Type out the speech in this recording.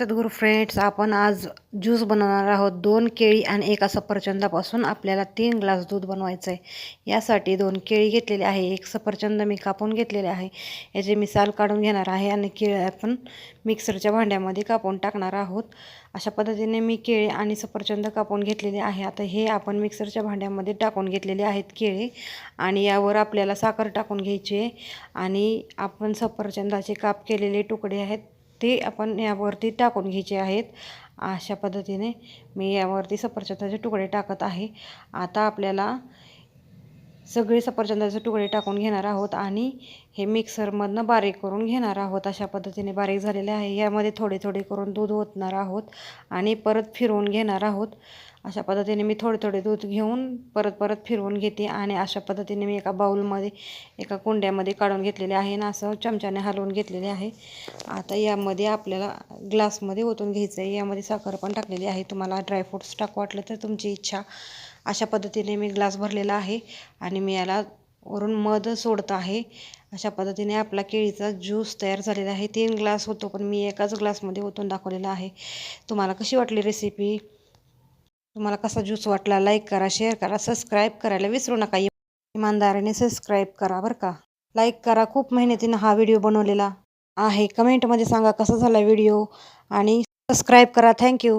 सद्गुरू friends आपण आज juice बनवणार आहोत. दोन केळी आणि एका सफरचंदापासून आपल्याला तीन ग्लास दूध बनवायचं आहे यासाठी दोन केळी घेतलेली आहे. एक सफरचंद मी कापून घेतलेले आहे. याचे मी साल काढून घेणार आहे आणि केळी आपण मिक्सरच्या भांड्यामध्ये कापून टाकणार आहोत. अशा पद्धतीने मी केळी आणि सफरचंद कापून घेतलेले आहे. आता हे आपण मिक्सरच्या भांड्यामध्ये टाकून घेतलेले आहेत केळी आणि यावर आपल्याला साखर टाकून घ्यायची आहे. आणि आपण सफरचंदाचे काप केलेले तुकडे आहेत. ते आपण यावरती टाकून घ्यायचे आहेत. अशा पद्धतीने मी यावरती सफरचंदाचे तुकडे टाकत आहे. आता आपल्याला सगळे सफरचंदाचे तुकडे टाकून घेणार आहोत आणि हे मिक्सरमधनं बारीक करून घेणार आहोत. अशा पद्धतीने बारीक झालेले आहे. यामध्ये थोडे थोडे करून दूध ओतणार आहोत आणि परत फिरवून घेणार आहोत. अशा पद्धतीने मी थोडे थोडे दूध घेऊन परत परत फिरवून घेते आणि अशा पद्धतीने मी एका बाऊलमध्ये एका कुंड्यामध्ये काढून घेतलेले आहे आणि असं चमच्याने हलवून घेतलेले आहे. आता यामध्ये आपल्याला ग्लासमध्ये ओतून घ्यायचं आहे यामध्ये साखर पण टाकलेली आहे. तुम्हाला ड्रायफ्रूट्स टाकू वाटलं तर तुमची इच्छा. अशा पद्धतीने मी ग्लास भरलेला आहे आणि मी याला वरून मध सोडत आहे. अशा पद्धतीने आपला केळीचा ज्यूस तयार झालेला आहे. तीन ग्लास होतो पण मी एकाच ग्लासमध्ये ओतून दाखवलेला आहे. तुम्हाला कशी वाटली रेसिपी तुम्हाला कसा ज्यूस वाटला लाईक करा शेअर करा सबस्क्राईब करायला विसरू नका. इमानदारीने सबस्क्राईब करा बरं का. लाईक करा खूप मेहनतीनं हा व्हिडिओ बनवलेला आहे. कमेंटमध्ये सांगा कसा झाला व्हिडिओ आणि सबस्क्राईब करा. थँक्यू